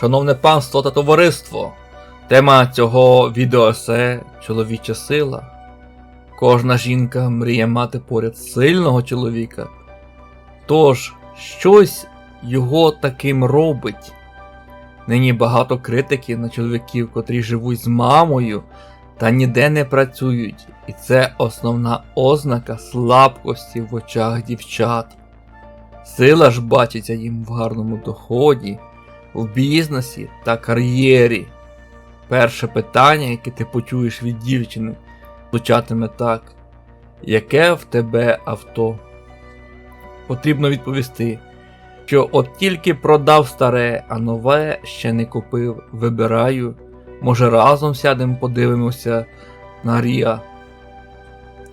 Шановне панство та товариство, тема цього відео це чоловіча сила. Кожна жінка мріє мати поряд сильного чоловіка. Тож, щось його таким робить. Нині багато критики на чоловіків, котрі живуть з мамою та ніде не працюють, і це основна ознака слабкості в очах дівчат. Сила ж бачиться їм в гарному доході, в бізнесі та кар'єрі. Перше питання, яке ти почуєш від дівчини, звучатиме так: Яке в тебе авто? Потрібно відповісти, що от тільки продав старе, а нове ще не купив, вибираю. Може разом сядемо, подивимося на Ріа.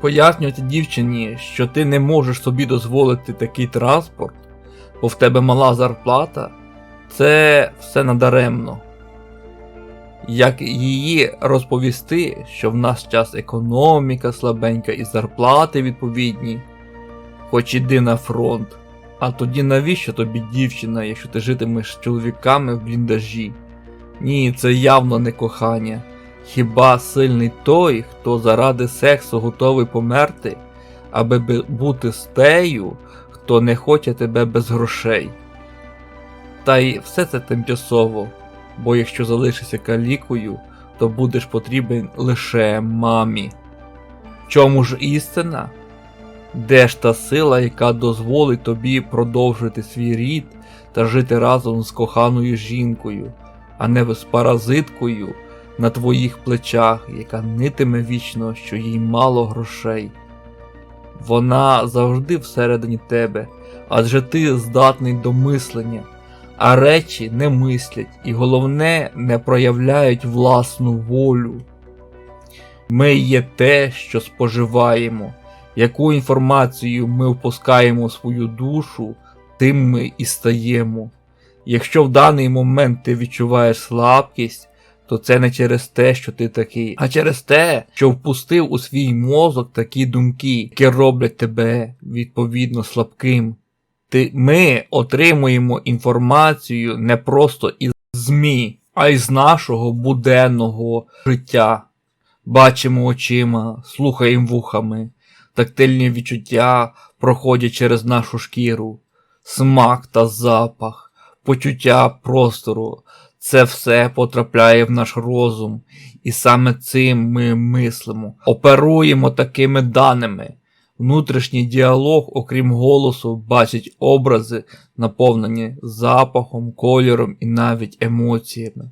Пояснювати дівчині, що ти не можеш собі дозволити такий транспорт, бо в тебе мала зарплата, це все надаремно. Як її розповісти, що в нас час економіка слабенька і зарплати відповідні, хоч іди на фронт, а тоді навіщо тобі дівчина, якщо ти житимеш з чоловіками в бліндажі? Ні, це явно не кохання. Хіба сильний той, хто заради сексу готовий померти, аби бути з тею, хто не хоче тебе без грошей? Та й все це тимчасово, бо якщо залишишся калікою, то будеш потрібен лише мамі. Чому ж істина? Де ж та сила, яка дозволить тобі продовжити свій рід та жити разом з коханою жінкою, а не з паразиткою на твоїх плечах, яка нитиме вічно, що їй мало грошей. Вона завжди всередині тебе, адже ти здатний до мислення, а речі не мислять і головне не проявляють власну волю. Ми є те, що споживаємо, яку інформацію ми впускаємо в свою душу, тим ми і стаємо. Якщо в даний момент ти відчуваєш слабкість, то це не через те, що ти такий, а через те, що впустив у свій мозок такі думки, які роблять тебе відповідно слабким. Ти, ми отримуємо інформацію не просто із ЗМІ, а й з нашого буденного життя. Бачимо очима, слухаємо вухами, тактильні відчуття проходять через нашу шкіру, смак та запах, почуття простору. Це все потрапляє в наш розум, і саме цим ми мислимо, оперуємо такими даними. Внутрішній діалог, окрім голосу, бачить образи, наповнені запахом, кольором і навіть емоціями.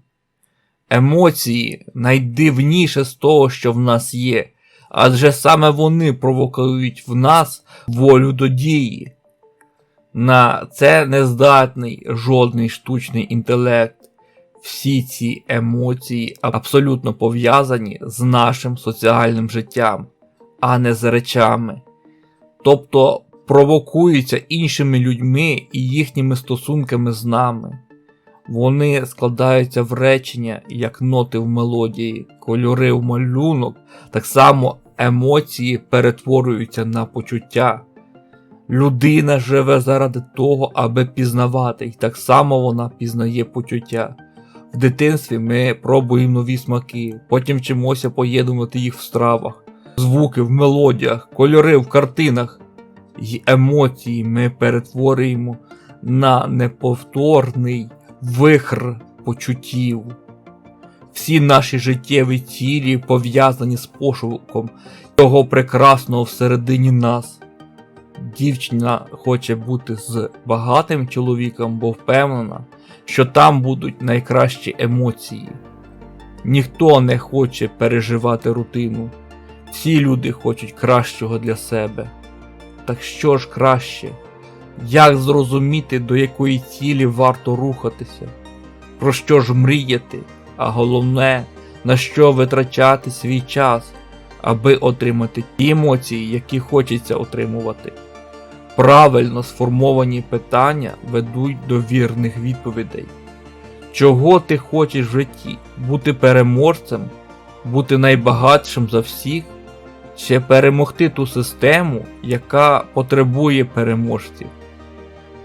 Емоції найдивніше з того, що в нас є, адже саме вони провокують в нас волю до дії. На це не здатний жодний штучний інтелект. Всі ці емоції абсолютно пов'язані з нашим соціальним життям, а не з речами. Тобто провокуються іншими людьми і їхніми стосунками з нами. Вони складаються в речення, як ноти в мелодії, кольори в малюнок, так само емоції перетворюються на почуття. Людина живе заради того, аби пізнавати, і так само вона пізнає почуття. В дитинстві ми пробуємо нові смаки, потім вчимося поєднувати їх в стравах, звуки в мелодіях, кольори в картинах. І емоції ми перетворюємо на неповторний вихр почуттів. Всі наші життєві цілі пов'язані з пошуком того прекрасного всередині нас. Дівчина хоче бути з багатим чоловіком, бо впевнена, що там будуть найкращі емоції. Ніхто не хоче переживати рутину. Всі люди хочуть кращого для себе. Так що ж краще? Як зрозуміти, до якої цілі варто рухатися? Про що ж мріяти, а головне, на що витрачати свій час, аби отримати ті емоції, які хочеться отримувати? Правильно сформовані питання ведуть до вірних відповідей. Чого ти хочеш в житті? Бути переможцем? Бути найбагатшим за всіх? Чи перемогти ту систему, яка потребує переможців?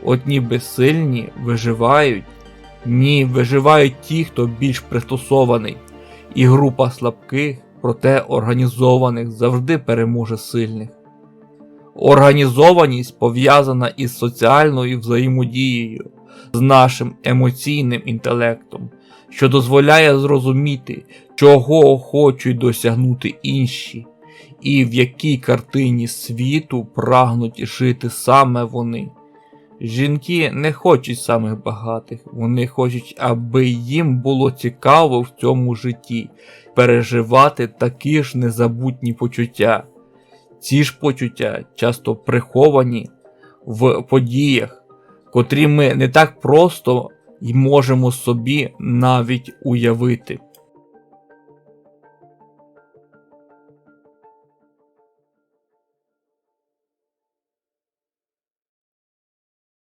От ніби сильні виживають, Ні, виживають ті, хто більш пристосований, і група слабких, проте організованих завжди переможе сильних. Організованість пов'язана із соціальною взаємодією, з нашим емоційним інтелектом, що дозволяє зрозуміти, чого хочуть досягнути інші, і в якій картині світу прагнуть жити саме вони. Жінки не хочуть самих багатих, вони хочуть, аби їм було цікаво в цьому житті переживати такі ж незабутні почуття. Ці ж почуття часто приховані в подіях, котрі ми не так просто й можемо собі навіть уявити.